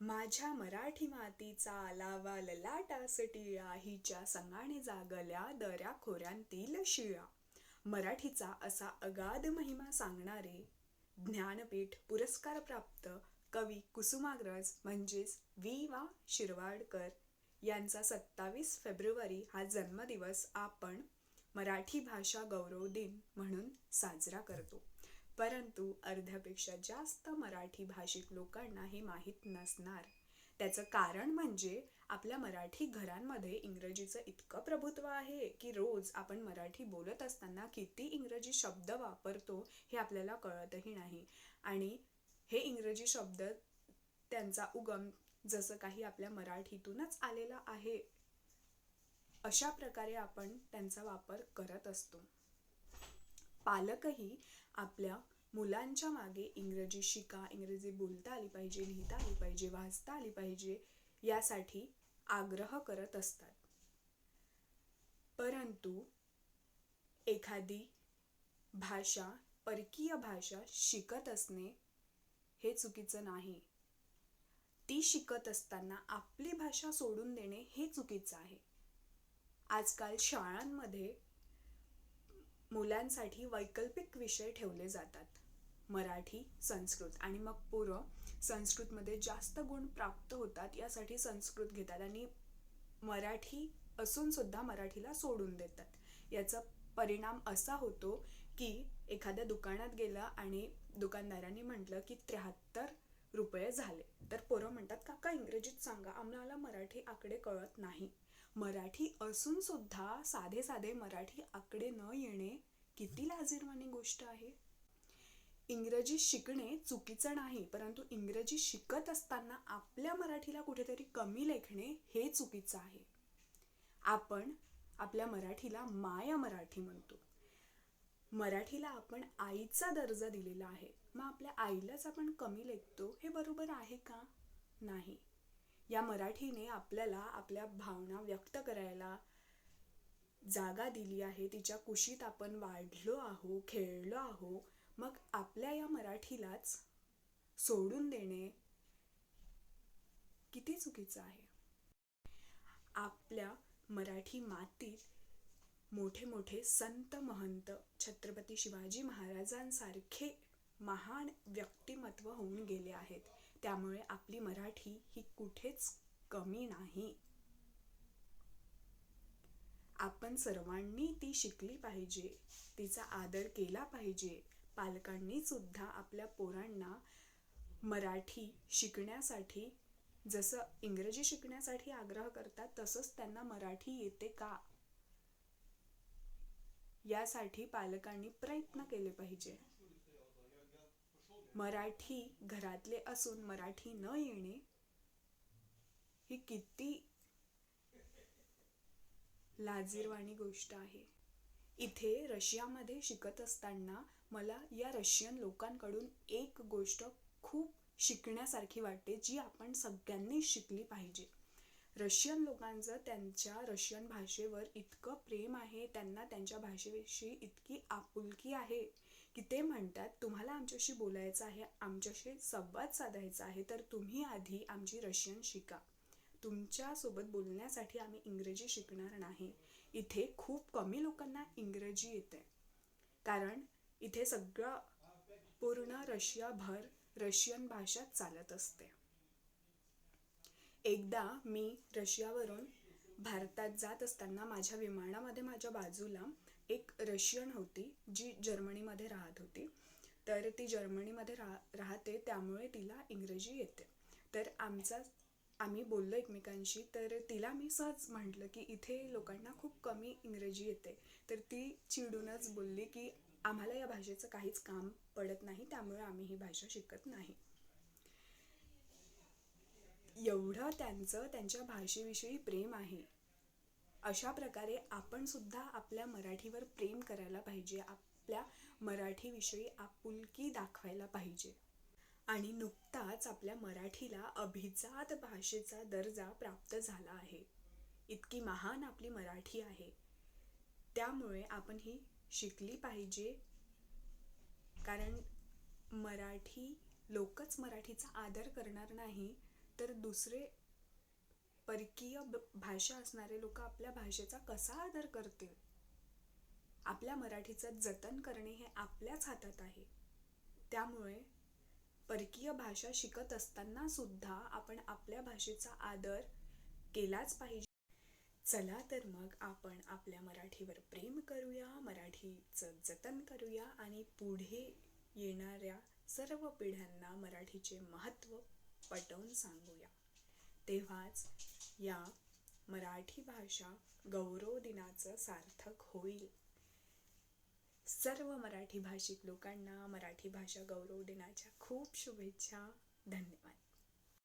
माझ्या मराठी मातीचा आलावा ललाटासटी हिच्या संगाने जागल्या दऱ्या खोऱ्यांतील शिळा. मराठीचा असा अगाध महिमा सांगणारे ज्ञानपीठ पुरस्कार प्राप्त कवी कुसुमाग्रज म्हणजेच वि. वा. शिरवाडकर यांचा सत्तावीस फेब्रुवारी हा जन्मदिवस आपण मराठी भाषा गौरव दिन म्हणून साजरा करतो. परंतु अर्ध्यापेक्षा जास्त मराठी भाषिक लोकांना हे माहीत नसणार. त्याचं कारण म्हणजे आपल्या मराठी घरांमध्ये इंग्रजीचं इतकं प्रभुत्व आहे की रोज आपण मराठी बोलत असताना किती इंग्रजी शब्द वापरतो हे आपल्याला कळतही नाही. आणि हे इंग्रजी शब्द त्यांचा उगम जसं काही आपल्या मराठीतूनच आलेला आहे अशा प्रकारे आपण त्यांचा वापर करत असतो. पालकही आपल्या मुलांच्या मागे इंग्रजी शिका इंग्रजी बोलता आली पाहिजे लिहिता आली पाहिजे वाचता आली पाहिजे यासाठी आग्रह करत असतात. परंतु एखादी भाषा परकीय भाषा शिकत असणे हे चुकीचं नाही. ती शिकत असताना आपली भाषा सोडून देणे हे चुकीचं आहे. आजकाल शाळांमध्ये मुलांसाठी वैकल्पिक विषय ठेवले जातात. मराठी संस्कृत आणि मग पोरं संस्कृतमध्ये जास्त गुण प्राप्त होतात यासाठी संस्कृत घेतात आणि मराठी असून सुद्धा मराठीला सोडून देतात. याचा परिणाम असा होतो की एखाद्या दुकानात गेलं आणि दुकानदारांनी म्हटलं की त्र्याहत्तर रुपये झाले. तर पोरं म्हणतात काका इंग्रजीत सांगा. आम्हाला मराठी आकडे कळत नाही. मराठी असून सुद्धा साधे साधे मराठी आकडे न येणे किती लाजीरवाणी गोष्ट आहे? इंग्रजी शिकणे चुकीचं नाही परंतु इंग्रजी शिकत असताना आपल्या मराठीला कुठेतरी कमी लेखणे हे चुकीचं आहे. आपण आपल्या मराठीला माया मराठी म्हणतो. मराठीला आपण आईचा दर्जा दिलेला आहे. मग आपल्या आईलाच आपण कमी लेखतो हे बरोबर आहे का? नाही. या मराठीने आपल्याला आपल्या भावना व्यक्त करायला जागा दिली आहे. तिच्या कुशीत आपण वाढलो आहो खेळलो आहो. मग आपल्या या मराठीलाच सोडून देणे किती चुकीचं आहे. आपल्या मराठी मातीत मोठे मोठे संत महंत छत्रपती शिवाजी महाराजांसारखे महान व्यक्तिमत्व होऊन गेले आहेत. त्यामुळे आपली मराठी ही कुठेच कमी नाही. आपण सर्वांनी ती शिकली पाहिजे तिचा आदर केला पाहिजे. पालकांनी सुद्धा आपल्या पोरांना मराठी शिकण्यासाठी जसं इंग्रजी शिकण्यासाठी आग्रह करतात तसंच त्यांना मराठी येते का? यासाठी पालकांनी प्रयत्न केले पाहिजे. मराठी घरातले असून मराठी न येणे ही किती लाजीरवाणी गोष्ट आहे. इथे रशियामध्ये शिकत असताना मला या रशियन लोकांकडून एक गोष्ट खूप शिकण्यासारखी वाटते जी आपण सगळ्यांनी शिकली पाहिजे. रशियन लोकांचं त्यांच्या रशियन भाषेवर इतकं प्रेम आहे त्यांना त्यांच्या भाषेविषयी इतकी आपुलकी आहे की ते म्हणतात तुम्हाला आमच्याशी बोलायचं आहे आमच्याशी संवाद साधायचा आहे तर तुम्ही आधी आमची रशियन शिका. तुमच्यासोबत बोलण्यासाठी आम्ही इंग्रजी शिकणार नाही. इथे खूप कमी लोकांना इंग्रजी येते. कारण इथे सगळं पूर्ण रशियाभर रशियन भाषा चालत असते. एकदा मी रशियावरून भारतात जात असताना माझ्या विमानामध्ये माझ्या बाजूला एक रशियन होती जी जर्मनीमध्ये राहत होती. तर ती जर्मनीमध्ये राह राहते त्यामुळे तिला इंग्रजी येते. तर आमचा आम्ही बोललो एकमेकांशी तर तिला मी सहज म्हटलं की इथे लोकांना खूप कमी इंग्रजी येते. तर ती चिडूनच बोलली की आम्हाला या भाषेचं काहीच काम पडत नाही त्यामुळे आम्ही ही भाषा शिकत नाही. एवढं त्यांचं त्यांच्या भाषेविषयी प्रेम आहे. अशा प्रकारे आपण सुद्धा आपल्या मराठीवर प्रेम करायला पाहिजे आपल्या मराठीविषयी आपुलकी दाखवायला पाहिजे. आणि नुकताच आपल्या मराठीला अभिजात भाषेचा दर्जा प्राप्त झाला आहे. इतकी महान आपली मराठी आहे. त्यामुळे आपण ही शिकली पाहिजे. कारण मराठी लोकच मराठीचा आदर करणार नाही तर दुसरे परकीय भाषा असणारे लोक आपल्या भाषेचा कसा आदर करतील? आपल्या मराठीचं जतन करणे हे आपल्याच हातात आहे. त्यामुळे परकीय भाषा शिकत असताना सुद्धा आपण आपल्या भाषेचा आदर केलाच पाहिजे. चला तर मग आपण आपल्या मराठीवर प्रेम करूया मराठीचं जतन करूया आणि पुढे येणाऱ्या सर्व पिढ्यांना मराठीचे महत्त्व पटवून सांगूया. तेव्हाच या मराठी भाषा गौरव दिनाचं सार्थक होईल. सर्व मराठी भाषिक लोकांना मराठी भाषा गौरव दिनाच्या खूप शुभेच्छा. धन्यवाद.